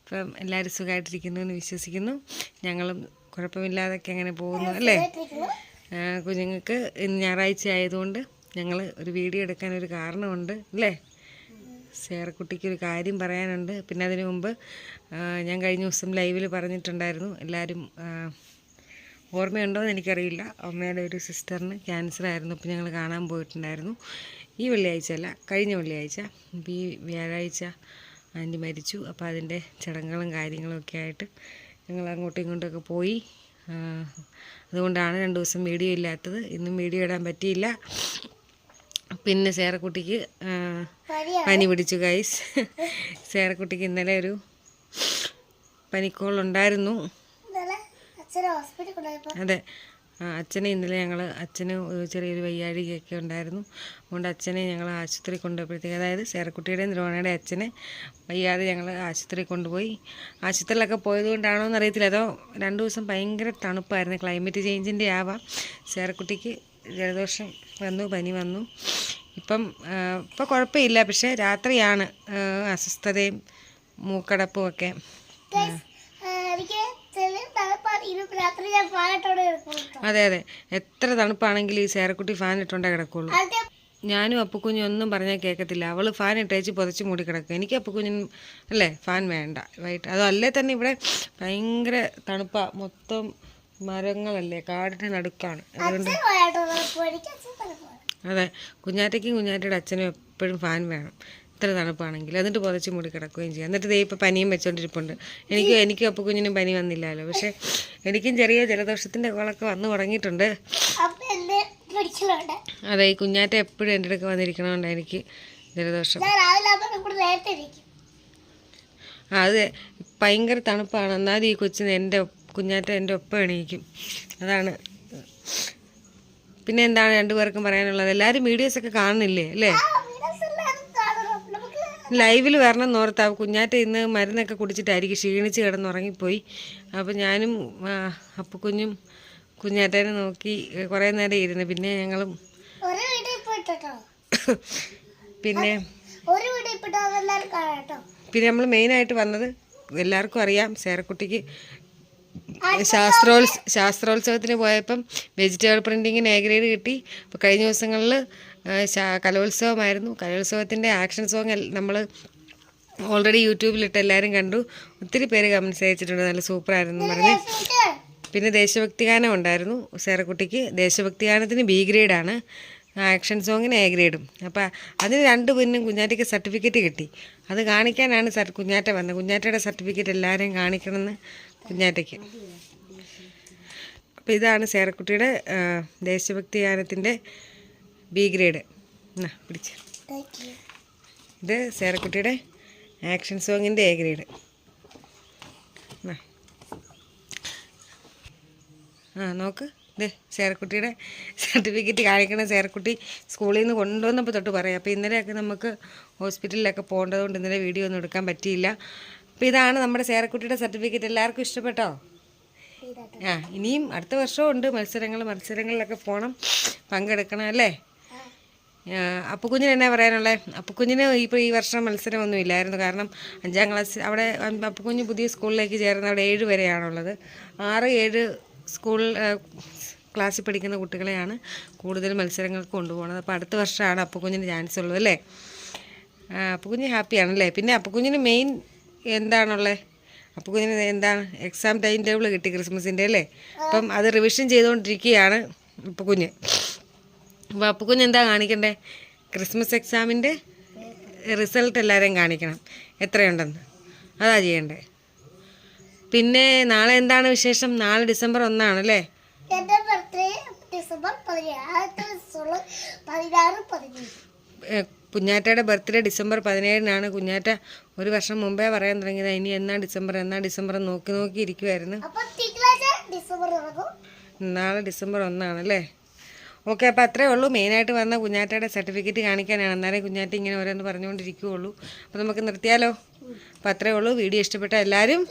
അപ്പം എല്ലാവരും സുഖമായിട്ടിരിക്കുന്നു എന്ന് വിശ്വസിക്കുന്നു. ഞങ്ങളും കുഴപ്പമില്ലാതൊക്കെ അങ്ങനെ പോകുന്നു അല്ലേ? കുഞ്ഞുങ്ങൾക്ക് ഞായറാഴ്ച ആയതുകൊണ്ട് ഞങ്ങൾ ഒരു വീഡിയോ എടുക്കാൻ ഒരു കാരണമുണ്ട് അല്ലേ? സേറക്കുട്ടിക്ക് ഒരു കാര്യം പറയാനുണ്ട്. പിന്നെ അതിനു മുമ്പ് ഞാൻ കഴിഞ്ഞ ദിവസം ലൈവിൽ പറഞ്ഞിട്ടുണ്ടായിരുന്നു എല്ലാവരും ഓർമ്മയുണ്ടോ എന്ന് എനിക്കറിയില്ല. അമ്മയുടെ ഒരു സിസ്റ്ററിന് ക്യാൻസർ ആയിരുന്നു. അപ്പോൾ ഞങ്ങൾ കാണാൻ പോയിട്ടുണ്ടായിരുന്നു. ഈ വെള്ളിയാഴ്ച അല്ല കഴിഞ്ഞ വെള്ളിയാഴ്ച. അപ്പോൾ ഈ വ്യാഴാഴ്ച ആന്റി മരിച്ചു. അപ്പോൾ അതിന്റെ ചടങ്ങുകളും കാര്യങ്ങളും ഒക്കെ ആയിട്ട് ഞങ്ങൾ അങ്ങോട്ടും ഇങ്ങോട്ടൊക്കെ പോയി. അതുകൊണ്ടാണ് രണ്ട് ദിവസം വീഡിയോ ഇല്ലാത്തത്. ഇന്നും വീഡിയോ ഇടാൻ പറ്റിയില്ല. പിന്നെ സേറക്കുട്ടിക്ക് പനി പിടിച്ചു ഗൈസ് സേറക്കുട്ടിക്ക് ഇന്നലെ ഒരു പനിക്കോൾ ഉണ്ടായിരുന്നു അച്ഛനെ ഹോസ്പിറ്റലിൽ കൊണ്ടുപോയപ്പോ അതെ. അച്ഛനെ ഇന്നലെ ഞങ്ങൾ അച്ഛന് ചെറിയൊരു വയ്യാഴികയൊക്കെ ഉണ്ടായിരുന്നു. അതുകൊണ്ട് അച്ഛനെ ഞങ്ങൾ ആശുപത്രി കൊണ്ടുപോയപ്പോഴത്തേക്ക് അതായത് സേറക്കുട്ടിയുടെ ദ്രോണയുടെ അച്ഛനെ വയ്യാതെ ഞങ്ങൾ ആശുപത്രി കൊണ്ടുപോയി. ആശുപത്രിയിലൊക്കെ പോയതുകൊണ്ടാണോ എന്ന് അറിയത്തില്ല. അതോ രണ്ട് ദിവസം ഭയങ്കര തണുപ്പായിരുന്നു. ക്ലൈമറ്റ് ചേഞ്ചിന്റെ ആവാം. സേറക്കുട്ടിക്ക് ജലദോഷം വന്നു പനി വന്നു. ഇപ്പം ഇപ്പോൾ ഇപ്പം കുഴപ്പമില്ല. പക്ഷേ രാത്രിയാണ് അസ്വസ്ഥതയും മൂക്കടപ്പും ഒക്കെ Guys, ആ, എനിക്ക് ചെറിയ തണുപ്പാണ് ഇന്ന് രാത്രി ഞാൻ പാലട്ടോടെ കിടക്കും അതെ അതെ. എത്ര തണുപ്പാണെങ്കിലും ഈ സേറക്കുട്ടി ഫാൻ ഇട്ടുകൊണ്ടേ കിടക്കുള്ളൂ. ഞാനും അപ്പുക്കുഞ്ഞും ഒന്നും പറഞ്ഞാൽ കേൾക്കത്തില്ല അവൾ ഫാൻ ഇട്ടേച്ച് പുതച്ച് മൂടി കിടക്കും. എനിക്ക് അപ്പുക്കുഞ്ഞു അല്ലേ ഫാൻ വേണ്ട. വൈകിട്ട് അതല്ലേ തന്നെ ഇവിടെ ഭയങ്കര തണുപ്പാ. മൊത്തം മരങ്ങളല്ലേ കാടിന്റെ നടുക്കാണ്. അതുകൊണ്ട് അതെ കുഞ്ഞാറ്റയ്ക്കും കുഞ്ഞാറ്റയുടെ അച്ഛനും എപ്പോഴും ഫാൻ വേണം. ഇത്ര തണുപ്പാണെങ്കിൽ എന്നിട്ട് പുതച്ച് മൂടി കിടക്കുകയും ചെയ്യും. എന്നിട്ട് ദേ ഇപ്പോൾ പനിയും വെച്ചോണ്ടിരിപ്പുണ്ട്. എനിക്ക് എനിക്കും അപ്പുക്കുഞ്ഞിനും പനി വന്നില്ലല്ലോ. പക്ഷേ എനിക്കും ചെറിയ ജലദോഷത്തിന്റെ കോളൊക്കെ വന്നു തുടങ്ങിയിട്ടുണ്ട്. അതെ ഈ കുഞ്ഞാറ്റ എപ്പോഴും എന്റെ അടുക്ക വന്നിരിക്കണോണ്ട് എനിക്ക് ജലദോഷം. അത് ഭയങ്കര തണുപ്പാണ്. എന്നാലും ഈ കൊച്ചിന് എന്റെ കുഞ്ഞാറ്റ എന്റെ ഒപ്പം എണീക്കും. അതാണ്. പിന്നെ എന്താണ് രണ്ടുപേർക്കും പറയാനുള്ളത്? എല്ലാവരും വീഡിയോസൊക്കെ കാണുന്നില്ലേ അല്ലേ ആ, videos എല്ലാവരും കാണണം. നമുക്ക് ലൈവിൽ വരണം എന്നോർത്താ കുഞ്ഞാറ്റ ഇന്ന് മരുന്നൊക്കെ കുടിച്ചിട്ടായിരിക്കും ക്ഷീണിച്ച് കിടന്നുറങ്ങിപ്പോയി. അപ്പോൾ ഞാനും ആ, അപ്പുക്കുഞ്ഞും കുഞ്ഞാറ്റേനെ നോക്കി കുറേ നേരം ഇരുന്ന്. പിന്നെ ഞങ്ങളും പിന്നെ പിന്നെ നമ്മൾ മെയിനായിട്ട് വന്നത് എല്ലാവർക്കും അറിയാം. സേറക്കുട്ടിക്ക് ശാസ്ത്രോത്സ ശാസ്ത്രോത്സവത്തിന് പോയപ്പം വെജിറ്റബിൾ പ്രിന്റിങ്ങിന് എ ഗ്രേഡ് കിട്ടി. അപ്പോൾ കഴിഞ്ഞ ദിവസങ്ങളിൽ കലോത്സവമായിരുന്നു. കലോത്സവത്തിന്റെ ആക്ഷൻ സോങ് നമ്മൾ ഓൾറെഡി യൂട്യൂബിലിട്ട് എല്ലാവരും കണ്ടു. ഒത്തിരി പേര് കമൻസ് അയച്ചിട്ടുണ്ട്. നല്ല സൂപ്പറായിരുന്നു പറഞ്ഞു. പിന്നെ ദേശഭക്തി ഗാനം ഉണ്ടായിരുന്നു സേറക്കുട്ടിക്ക്. ദേശഭക്തി ഗാനത്തിന് ബി ഗ്രേഡാണ് ആക്ഷൻ സോങ്ങിന് എ ഗ്രേഡും അപ്പോൾ അതിന് രണ്ട് പിന്നും കുഞ്ഞാറ്റയ്ക്ക് സർട്ടിഫിക്കറ്റ് കിട്ടി. അത് കാണിക്കാനാണ് സർ കുഞ്ഞാറ്റ വന്നത്. കുഞ്ഞാറ്റയുടെ സർട്ടിഫിക്കറ്റ് എല്ലാവരെയും കാണിക്കണമെന്ന് കുഞ്ഞാറ്റയ്ക്ക്. അപ്പോൾ ഇതാണ് സേറക്കുട്ടിയുടെ ദേശഭക്തി ഗാനത്തിന്റെ ബി ഗ്രേഡ്. എന്നാ പിടിച്ച്. ഇത് സേറക്കുട്ടിയുടെ ആക്ഷൻ സോങ്ങിന്റെ എ ഗ്രേഡ്. എന്നാ ആ നോക്ക്. ഇത് സേറക്കുട്ടിയുടെ സർട്ടിഫിക്കറ്റ് കാണിക്കണം സേറക്കുട്ടി സ്കൂളിൽ നിന്ന് കൊണ്ടുവന്നപ്പോൾ തൊട്ട് പറയാം. അപ്പോൾ ഇന്നലെയൊക്കെ നമുക്ക് ഹോസ്പിറ്റലിലൊക്കെ പോകേണ്ടതുകൊണ്ട് ഇന്നലെ വീഡിയോ ഒന്നും എടുക്കാൻ പറ്റിയില്ല. അപ്പോൾ ഇതാണ് നമ്മുടെ സേറക്കുട്ടിയുടെ സർട്ടിഫിക്കറ്റ്. എല്ലാവർക്കും ഇഷ്ടപ്പെട്ടോ? ആ ഇനിയും അടുത്ത വർഷവും ഉണ്ട്. മത്സരങ്ങൾ മത്സരങ്ങളിലൊക്കെ പോകണം. പങ്കെടുക്കണം അല്ലേ? അപ്പുക്കുഞ്ഞിന് എന്നാ പറയാനുള്ളത് അപ്പുക്കുഞ്ഞിന് ഇപ്പോൾ ഈ വർഷം മത്സരമൊന്നും ഇല്ലായിരുന്നു. കാരണം അഞ്ചാം ക്ലാസ് അവിടെ അപ്പുക്കുഞ്ഞ് പുതിയ സ്കൂളിലേക്ക് ചേർന്ന് അവിടെ ഏഴ് വരെയാണുള്ളത്. ആറ് ഏഴ് സ്കൂൾ ക്ലാസ്സിൽ പഠിക്കുന്ന കുട്ടികളെയാണ് കൂടുതൽ മത്സരങ്ങൾക്ക് കൊണ്ടുപോകുന്നത്. അപ്പോൾ അടുത്ത വർഷമാണ് അപ്പുക്കുഞ്ഞിന് ചാൻസ് ഉള്ളത് അല്ലേ? അപ്പുക്കുഞ്ഞ് ഹാപ്പിയാണല്ലേ? പിന്നെ അപ്പുക്കുഞ്ഞിന് മെയിൻ എന്താണുള്ളത് അപ്പുക്കുഞ്ഞിന് എന്താണ്? എക്സാം ടൈം ടേബിൾ കിട്ടി ക്രിസ്മസിന്റെ അല്ലേ? അപ്പം അത് റിവിഷൻ ചെയ്തുകൊണ്ടിരിക്കുകയാണ് അപ്പുക്കുഞ്ഞ് അപ്പോൾ അപ്പുക്കുഞ്ഞ് എന്താ കാണിക്കണ്ടേ? ക്രിസ്മസ് എക്സാമിന്റെ റിസൾട്ട് എല്ലാവരെയും കാണിക്കണം. എത്രയുണ്ടെന്ന്. അതാ ചെയ്യണ്ടേ. പിന്നെ നാളെ എന്താണ് വിശേഷം? നാളെ ഡിസംബർ ഒന്നാണ് അല്ലേ? കുഞ്ഞാറ്റയുടെ ബർത്ത്ഡേ ഡിസംബർ പതിനേഴിനാണ്. കുഞ്ഞാറ്റ ഒരു വർഷം മുമ്പേ പറയാൻ തുടങ്ങിയത്. ഇനി എന്നാ ഡിസംബർ? എന്നാ ഡിസംബർ? നോക്കി നോക്കി ഇരിക്കുമായിരുന്നു നാളെ ഡിസംബർ ഒന്നാണ് അല്ലേ? ഓക്കെ അപ്പോൾ അത്രേ ഉള്ളൂ. മെയിനായിട്ട് വന്ന കുഞ്ഞാറ്റയുടെ സർട്ടിഫിക്കറ്റ് കാണിക്കാനാണ്. അന്നേരം കുഞ്ഞാറ്റ ഇങ്ങനെ ഓരോന്ന് പറഞ്ഞുകൊണ്ടിരിക്കുകയുള്ളൂ അപ്പോൾ നമുക്ക് നിർത്തിയാലോ? അപ്പോൾ അത്രേ ഉള്ളൂ. വീഡിയോ ഇഷ്ടപ്പെട്ട എല്ലാവരും